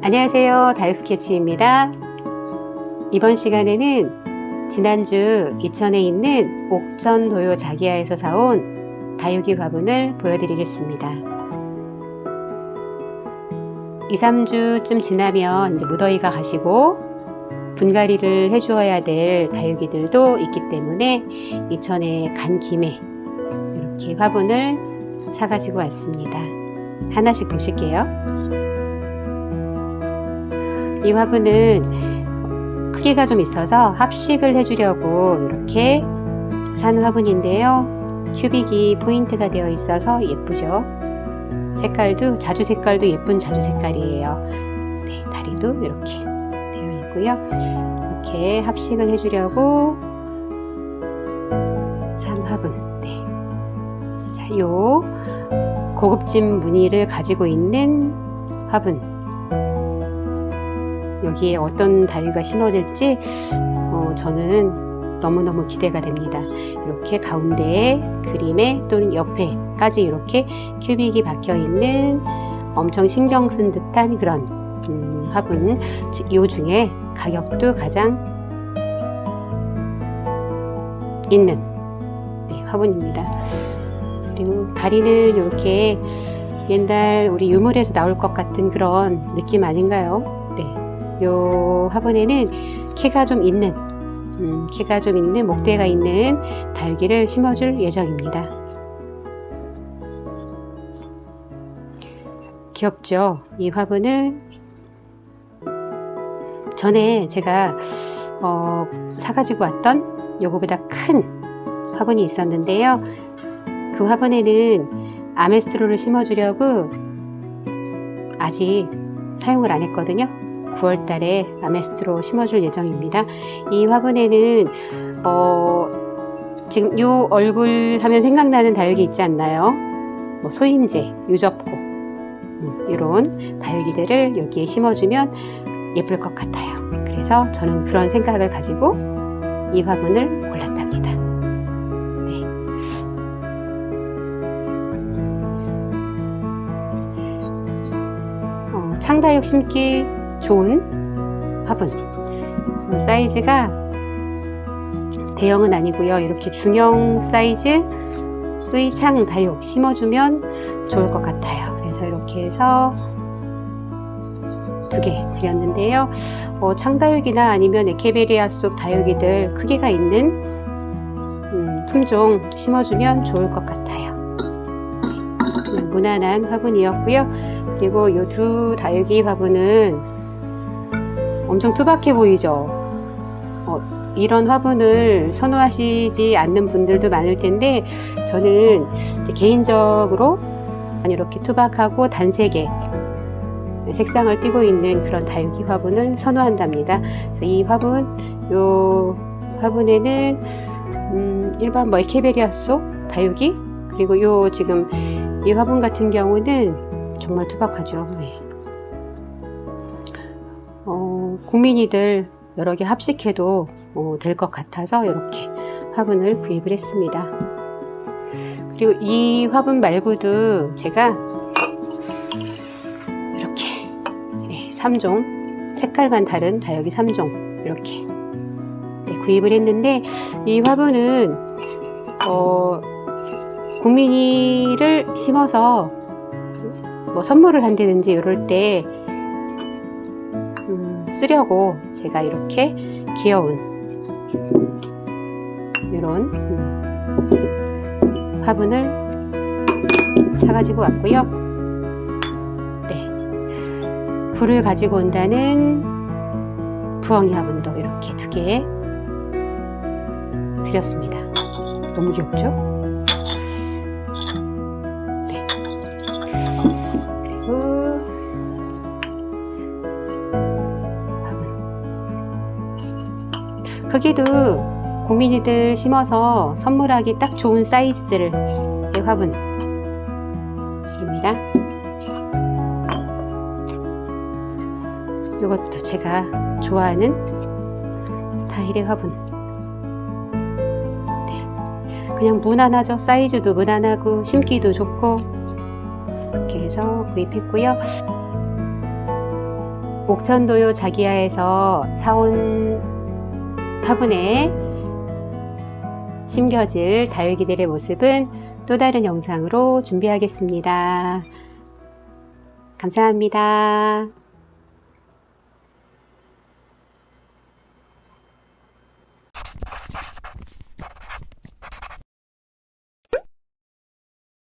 안녕하세요. 다육스케치입니다. 이번 시간에는 지난주 이천에 있는 옥천 도요 자기야에서 사온 다육이 화분을 보여드리겠습니다. 2, 3주쯤 지나면 이제 무더위가 가시고 분갈이를 해주어야 될 다육이들도 있기 때문에 이천에 간 김에 이렇게 화분을 사가지고 왔습니다. 하나씩 보실게요. 이 화분은 크기가 좀 있어서 합식을 해주려고 이렇게 산 화분인데요. 큐빅이 포인트가 되어 있어서 예쁘죠. 색깔도 자주 색깔도 예쁜 자주 색깔이에요. 네, 다리도 이렇게 있고요. 이렇게 합식을 해주려고 산 화분. 네. 자, 요 고급진 무늬를 가지고 있는 화분. 여기에 어떤 다육이가 심어질지 어, 저는 너무너무 기대가 됩니다. 이렇게 가운데에 그림에 또는 옆에까지 이렇게 큐빅이 박혀 있는 엄청 신경 쓴 듯한 그런 음, 화분 이 중에 가격도 가장 있는 네, 화분입니다. 그리고 다리는 이렇게 옛날 우리 유물에서 나올 것 같은 그런 느낌 아닌가요? 네. 요 화분에는 키가 좀 있는 음, 키가 좀 있는 목대가 있는 다육이를 심어줄 예정입니다. 귀엽죠? 이 화분은 전에 제가 어, 사가지고 왔던 요거보다 큰 화분이 있었는데요. 그 화분에는 아메스트로를 심어주려고 아직 사용을 안 했거든요. 9월 달에 아메스트로 심어줄 예정입니다. 이 화분에는 어, 지금 요 얼굴 하면 생각나는 다육이 있지 않나요? 뭐 소인재, 유접고 음, 이런 다육이들을 여기에 심어주면 예쁠 것 같아요. 그래서 저는 그런 생각을 가지고 이 화분을 골랐답니다. 네. 어, 창다육 심기 좋은 화분 음, 사이즈가 대형은 아니고요 이렇게 중형 사이즈 의 창 다육 심어주면 좋을 것 같아요 그래서 이렇게 해서 두 개 드렸는데요. 어, 창다육이나 아니면 에케베리아 속 다육이들 크기가 있는 음, 품종 심어주면 좋을 것 같아요. 네, 무난한 화분이었고요. 그리고 이 두 다육이 화분은 엄청 투박해 보이죠? 어, 이런 화분을 선호하시지 않는 분들도 많을 텐데 저는 개인적으로 이렇게 투박하고 단색의 색상을 띠고 있는 그런 다육이 화분을 선호한답니다. 이 화분, 요 화분에는 음, 일반 뭐 에케베리아 속 다육이 그리고 요 지금 이 화분 같은 경우는 정말 투박하죠. 네. 어, 국민이들 여러 개 합식해도 어, 될것 같아서 이렇게 화분을 구입을 했습니다. 그리고 이 화분 말고도 제가 3종 색깔만 다른 다육이 3종 이렇게 네, 구입을 했는데 이 화분은 어, 국민이를 심어서 뭐 선물을 한다든지 이럴 때 음, 쓰려고 제가 이렇게 귀여운 이런 음, 화분을 사가지고 왔고요. 네, 불을 가지고 온다는 부엉이 화분도 이렇게 두 개 드렸습니다. 너무 귀엽죠? 네. 크기도 고민이들 심어서 선물하기 딱 좋은 사이즈들의 화분입니다. 이것도 제가 좋아하는 스타일의 화분. 네. 그냥 무난하죠. 사이즈도 무난하고 심기도 좋고 이렇게 해서 구입했고요. 옥천도요 자기야에서 사온 화분에 심겨질 다육이들의 모습은 또 다른 영상으로 준비하겠습니다. 감사합니다.